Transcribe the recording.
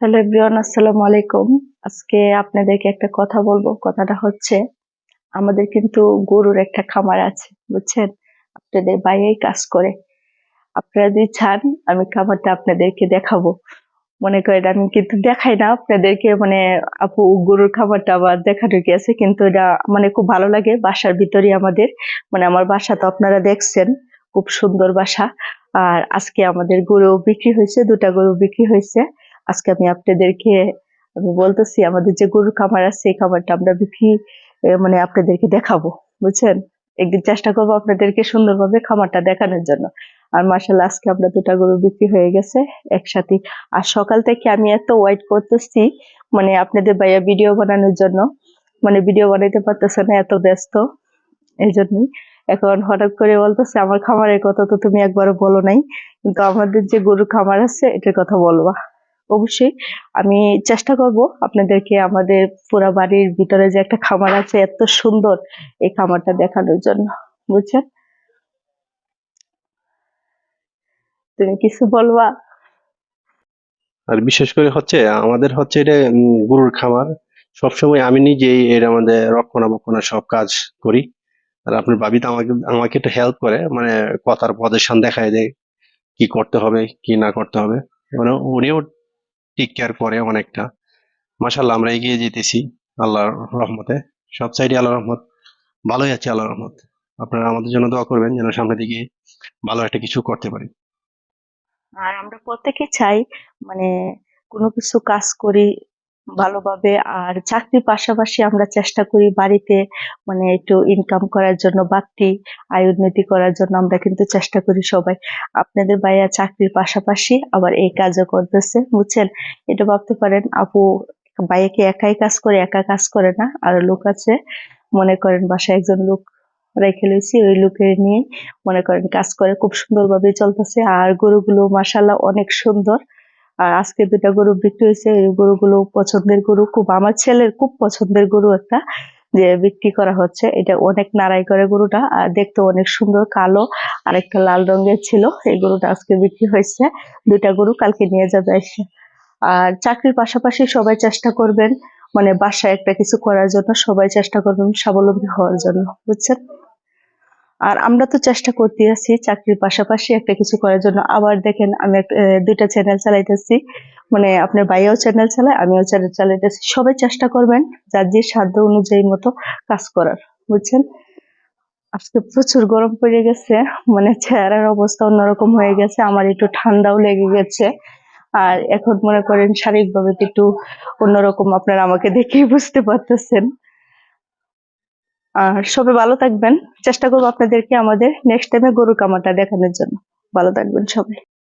Hello everyone, আসসালামু আলাইকুম। আজকে আপনাদেরকে একটা কথা বলব। কথাটা হচ্ছে, আমাদের কিন্তু গরুর একটা খামার আছে, বুঝছেন? আপনাদের বাইরেই কাজ করে। আপনারা যদি চান, আমি খামারটা আপনাদেরকে দেখাবো। মনে করেন, আমি কিন্তু দেখাই না আপনাদেরকে মানে আপু গরুর খামারটা আবার দেখানো আছে? কিন্তু এটা মানে খুব ভালো লাগে, বাসার ভিতরেই আমাদের। মানে আমার বাসা তো আপনারা দেখছেন, খুব সুন্দর বাসা। আর আজকে আমাদের গরু বিক্রি হয়েছে, দুটা গরু বিক্রি হয়েছে। আজকে আমি আপনাদেরকে, আমি বলতেছি, আমাদের যে গরুর খামার আছে এই খামারটা আমরা বিক্রি মানে আপনাদেরকে দেখাবো, বুঝছেন? একদিন চেষ্টা করব আপনাদেরকে সুন্দরভাবে খামারটা দেখানোর জন্য। আর মার্শাল্লাহ আজকে আমরা দুটা গরু বিক্রি হয়ে গেছে একসাথে। আর সকাল থেকে আমি এত ওয়েট করতেছি মানে আপনাদের ভাইয়া ভিডিও বানানোর জন্য। মানে ভিডিও বানাইতে পারতেছে না, এত ব্যস্ত। এই জন্যই। এখন হঠাৎ করে বলতেছে, আমার খামারের কথা তো তুমি একবারও বলো নাই, কিন্তু আমাদের যে গরুর খামার আছে, এটার কথা বলবা। অবশ্যই। আমি চেষ্টা করব আপনাদেরকে আমাদের পুরা বাড়ির ভিতরে যে একটা খামার আছে, এত সুন্দর এই খামারটা দেখানোর জন্য, বুঝছেন? তুমি কিছু বলবা? আর বিশেষ করে হচ্ছে, আমাদের হচ্ছে এটা গরুর খামার। সবসময় আমি নিজেই এর আমাদের রক্ষণাবেক্ষণের সব কাজ করি। আর আপনার ভাবি তো আমাকে আমাকে একটু হেল্প করে মানে কথার পজিশন দেখায় দেয়, কি করতে হবে, কি না করতে হবে। মানে উনিও টেক কেয়ার করে অনেকটা। মাশাল্লাহ আমরা এগিয়ে যেতেছি আল্লাহর রহমতে। সব সাইডে আল্লাহ রহমত। ভালোই আছে আল্লাহ রহমত। আপনারা আমাদের জন্য দোয়া করবেন যেন সামনের দিকে ভালো একটা কিছু করতে পারি। আর আমরা প্রত্যেকে চাই মানে কোনো কিছু কাজ করি ভালোভাবে। আর চাকরির পাশাপাশি আমরা চেষ্টা করি বাড়িতে মানে একটু ইনকাম করার জন্য, বাড়তি আয় উন্নতি করার জন্য আমরা কিন্তু চেষ্টা করি সবাই। আপনাদের ভাইয়া চাকরির পাশাপাশি আবার এই কাজও করতেছে, বুঝছেন? এটা ভাবতে পারেন, আপু ভাইয়াকে একাই কাজ করে, একা কাজ করে না। আর লোক আছে, মনে করেন বাসায় একজন লোক রেখে লইছি, ওই লোকের নিয়ে মনে করেন কাজ করে, খুব সুন্দরভাবে চলতেছে। আর গরুগুলো মাসাল্লাহ অনেক সুন্দর। আর আজকে দুটা গরু বিক্রি হয়েছে, এই গরুগুলো পছন্দের গরু, খুব আমার ছেলের খুব পছন্দের গরু একটা যে বিক্রি করা হচ্ছে। এটা অনেক নাড়াই করে গরুটা, আর দেখতে অনেক সুন্দর, কালো, আর একটা লাল রঙের ছিল। এই গরুটা আজকে বিক্রি হয়েছে। দুটা গরু কালকে নিয়ে যাবে এসে। আর চাকরির পাশাপাশি সবাই চেষ্টা করবেন মানে বাসায় একটা কিছু করার জন্য, সবাই চেষ্টা করবেন স্বাবলম্বী হওয়ার জন্য, বুঝছেন? আর আমরা তো চেষ্টা করতে আছি চাকরির পাশাপাশি একটা কিছু করার জন্য। আবার দেখেন, আমি দুইটা চ্যানেল চালাইতেছি। মানে আপনার ভাইয়াও চ্যানেল চালায়, আমিও চ্যানেল চালাইতেছি। সবাই চেষ্টা করবেন যার যে সাধ্য অনুযায়ী মতো কাজ করার, বুঝছেন? আজকে প্রচুর গরম পড়ে গেছে মানে চেহারার অবস্থা অন্যরকম হয়ে গেছে, আমার একটু ঠান্ডাও লেগে গেছে। আর এখন মনে করেন শারীরিকভাবে একটু অন্যরকম, আপনারা আমাকে দেখেই বুঝতে পারতেছেন। আর সবাই ভালো থাকবেন। চেষ্টা করব আপনাদেরকে আমাদের নেক্সট টাইমে গরুর কামাটা দেখানোর জন্য। ভালো থাকবেন সবাই।